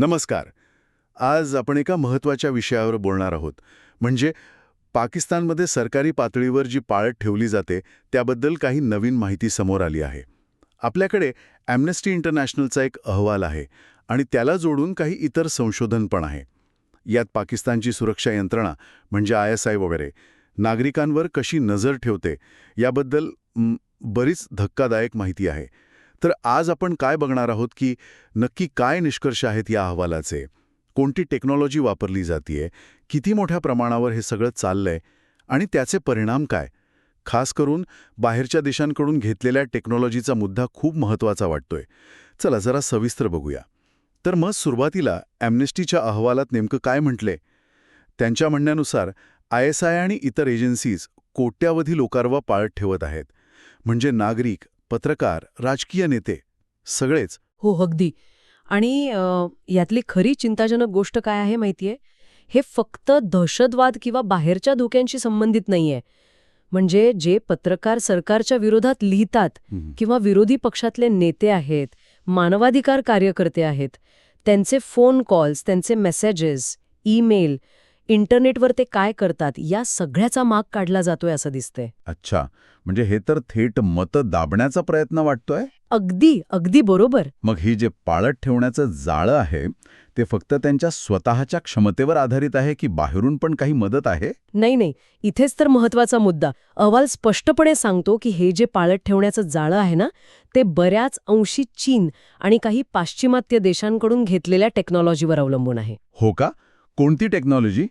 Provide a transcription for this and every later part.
नमस्कार. आज आपण एका महत्त्वाच्या विषयावर बोलणार आहोत. म्हणजे पाकिस्तानमध्ये सरकारी पातळीवर जी पाळत ठेवली जाते त्याबद्दल काही नवीन माहिती समोर आली आहे. आपल्याकडे ॲम्नेस्टी इंटरनॅशनलचा एक अहवाल आहे आणि त्याला जोडून काही इतर संशोधन पण आहे. यात पाकिस्तानची सुरक्षा यंत्रणा म्हणजे आय एस आय वगैरे नागरिकांवर कशी नजर ठेवते याबद्दल बरीच धक्कादायक माहिती आहे. तर आज आपण काय बघणार आहोत की नक्की काय निष्कर्ष आहेत या अहवालाचे? कोणती टेक्नॉलॉजी वापरली जातीये? किती मोठ्या प्रमाणावर हे सगळं चाललंय? आणि त्याचे परिणाम काय? खास करून बाहेरच्या देशांकडून घेतलेल्या टेक्नॉलॉजीचा मुद्दा खूप महत्त्वाचा वाटतोय. चला जरा सविस्तर बघूया. तर मग सुरुवातीला ॲम्नेस्टीच्या अहवालात नेमकं काय म्हटले? त्यांच्या म्हणण्यानुसार आय एस आय आणि इतर एजन्सीज कोट्यावधी लोकारवा पाळत ठेवत आहेत. म्हणजे नागरिक पत्रकार राजकीय नेते सगळेच. हो अगदी. आणि यातली खरी चिंताजनक गोष्ट काय आहे माहितीये? हे फक्त दहशतवाद किंवा बाहेरच्या धोक्यांशी संबंधित नाहीये. म्हणजे जे पत्रकार सरकारच्या विरोधात लिहितात किंवा विरोधी पक्षातले नेते आहेत मानवाधिकार कार्यकर्ते आहेत त्यांचे फोन कॉल्स त्यांचे मेसेजेस ईमेल इंटरनेटवर ते काय करतात या सगळ्याचा माग काढला जातोय असं दिसतंय. अच्छा. म्हणजे हे तर थेट मतं दाबण्याचा प्रयत्न वाटतोय? अगदी अगदी बरोबर. मग ही जे पाळत ठेवण्याचं जाळं आहे ते फक्त त्यांच्या स्वतःच्या क्षमतेवर आधारित आहे की बाहेरून पण काही मदत आहे? नाही नाही. इथेच तर महत्त्वाचा मुद्दा. अहवाल स्पष्टपणे सांगतो की हे जे पाळत ठेवण्याचं जाळं आहे ना ते बऱ्याच अंशी चीन आणि काही पाश्चिमात्य देशांकडून घेतलेल्या टेक्नॉलॉजीवर अवलंबून आहे. हो का? कोणती टेक्नॉलॉजी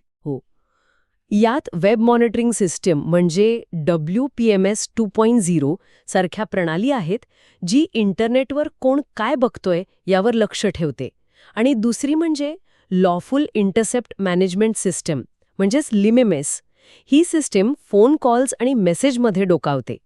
यात वेब मॉनिटरिंग सिस्टीम म्हणजे W P M S two point zero सारख्या प्रणाली आहेत जी इंटरनेटवर कोण काय बघतोय यावर लक्ष ठेवते. आणि दुसरी म्हणजे लॉफुल इंटरसेप्ट मॅनेजमेंट सिस्टम म्हणजेच लिमेमेस. ही सिस्टीम फोन कॉल्स आणि मेसेजमध्ये डोकावते.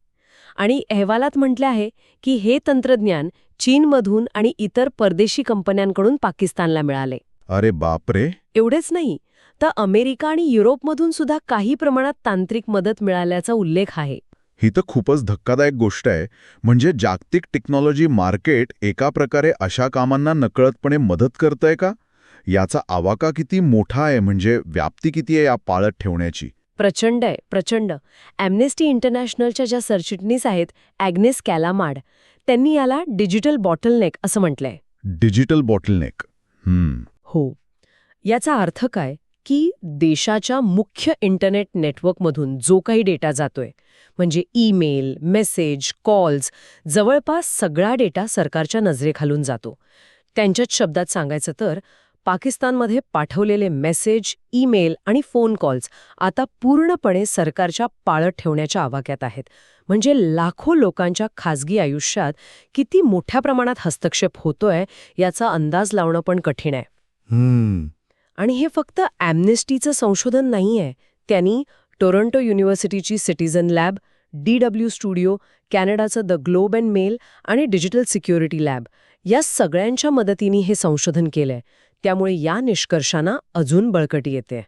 आणि अहवालात म्हटले आहे की हे तंत्रज्ञान चीनमधून आणि इतर परदेशी कंपन्यांकडून पाकिस्तानला मिळाले. अरे बापरे! एवढेच नाही तर अमेरिका आणि युरोपमधून सुद्धा काही प्रमाणात तांत्रिक मदत मिळाल्याचा उल्लेख आहे. ही तर खूपच धक्कादायक गोष्ट आहे म्हणजे जागतिक टेक्नॉलॉजी मार्केट एका प्रकारे अशा कामांना नकळतपणे मदत करतंय का? याचा आवाका किती मोठा आहे म्हणजे व्याप्ती किती आहे या पाळत ठेवण्याची? प्रचंड आहे प्रचंड. ॲम्नेस्टी इंटरनॅशनलच्या ज्या सरचिटणीस आहेत ॲग्नेस कॅलामाड त्यांनी याला डिजिटल बॉटलनेक असं म्हटलंय. डिजिटल बॉटलनेक हो. याचा अर्थ काय? की देशाच्या मुख्य इंटरनेट नेटवर्कमधून जो काही डेटा जातोय म्हणजे ईमेल मेसेज कॉल्स जवळपास सगळा डेटा सरकारच्या नजरेखालून जातो. त्यांच्याच शब्दात सांगायचं तर पाकिस्तानमध्ये पाठवलेले मेसेज ईमेल आणि फोन कॉल्स आता पूर्णपणे सरकारच्या पाळत ठेवण्याच्या आवाक्यात आहेत. म्हणजे लाखो लोकांच्या खाजगी आयुष्यात किती मोठ्या प्रमाणात हस्तक्षेप होतोय याचा अंदाज लावणं पण कठीण आहे. आणि हे फक्त ॲम्नेस्टीचं संशोधन नाही आहे त्यांनी Toronto युनिव्हर्सिटीची citizen lab D W studio कॅनडाचं the globe and mail आणि डिजिटल सिक्युरिटी लॅब या सगळ्यांच्या मदतीने हे संशोधन केलंय. त्यामुळे या निष्कर्षांना अजून बळकटी येते.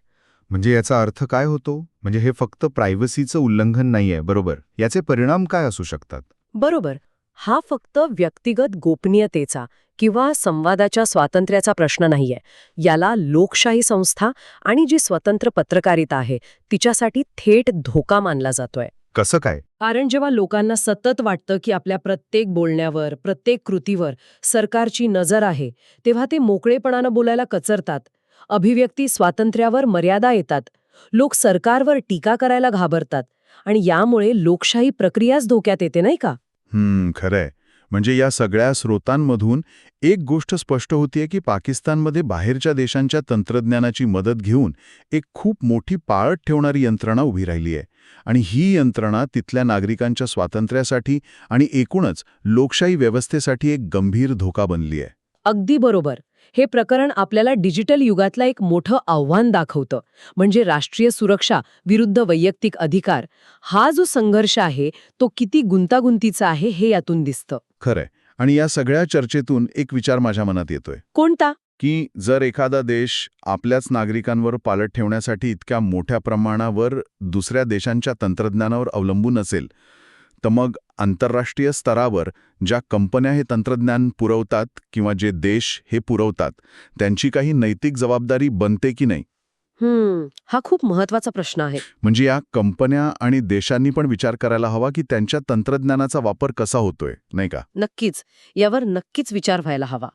म्हणजे याचा अर्थ काय होतो? म्हणजे हे फक्त प्रायव्हसीचं उल्लंघन नाहीये बरोबर? याचे परिणाम काय असू शकतात? बरोबर. हा फक्त व्यक्तिगत गोपनीयतेचा किंवा संवादाच्या स्वातंत्र्याचा प्रश्न नाहीये. याला लोकशाही संस्था आणि जी स्वतंत्र पत्रकारिता आहे तिच्यासाठी थेट धोका मानला जातोय. कसं काय? कारण जेव्हा लोकांना सतत वाटतं की आपल्या प्रत्येक बोलण्यावर प्रत्येक कृतीवर सरकारची नजर आहे तेव्हा ते मोकळेपणानं बोलायला कचरतात. अभिव्यक्ती स्वातंत्र्यावर मर्यादा येतात. लोक सरकारवर टीका करायला घाबरतात. आणि यामुळे लोकशाही प्रक्रियाच धोक्यात येते नाही का? हम्म खरंय. म्हणजे या सगळ्या स्रोतांमधून एक गोष्ट स्पष्ट होतीये की पाकिस्तानमध्ये बाहेरच्या देशांच्या तंत्रज्ञानाची मदत घेऊन एक खूप मोठी पाळत ठेवणारी यंत्रणा उभी राहिली आहे आणि ही यंत्रणा तिथल्या नागरिकांच्या स्वातंत्र्यासाठी आणि एकूणच लोकशाही व्यवस्थेसाठी एक गंभीर धोका बनली आहे अगदी बरोबर. हे प्रकरण आपल्याला डिजिटल युगातला एक मोठं आव्हान दाखवतं. म्हणजे राष्ट्रीय सुरक्षा विरुद्ध वैयक्तिक अधिकार हा जो संघर्ष आहे तो किती गुंतागुंतीचा आहे हे यातून दिसतं. खरंय आणि या सगळ्या चर्चेतून एक विचार माझ्या मनात येतोय. कोणता? की जर एखादा देश आपल्याच नागरिकांवर पालट ठेवण्यासाठी इतक्या मोठ्या प्रमाणावर दुसऱ्या देशांच्या तंत्रज्ञानावर अवलंबून असेल तर मग आंतरराष्ट्रीय स्तरावर ज्या कंपन्या हे तंत्रज्ञान पुरवतात किंवा जे देश हे पुरवतात त्यांची काही नैतिक जबाबदारी बनते की नाही? हम्म हा खूप महत्त्वाचा प्रश्न आहे. म्हणजे या कंपन्या आणि देशांनी पण विचार करायला हवा की त्यांच्या तंत्रज्ञानाचा वापर कसा होतोय नाही का? नक्कीच. यावर नक्कीच विचार व्हायला हवा.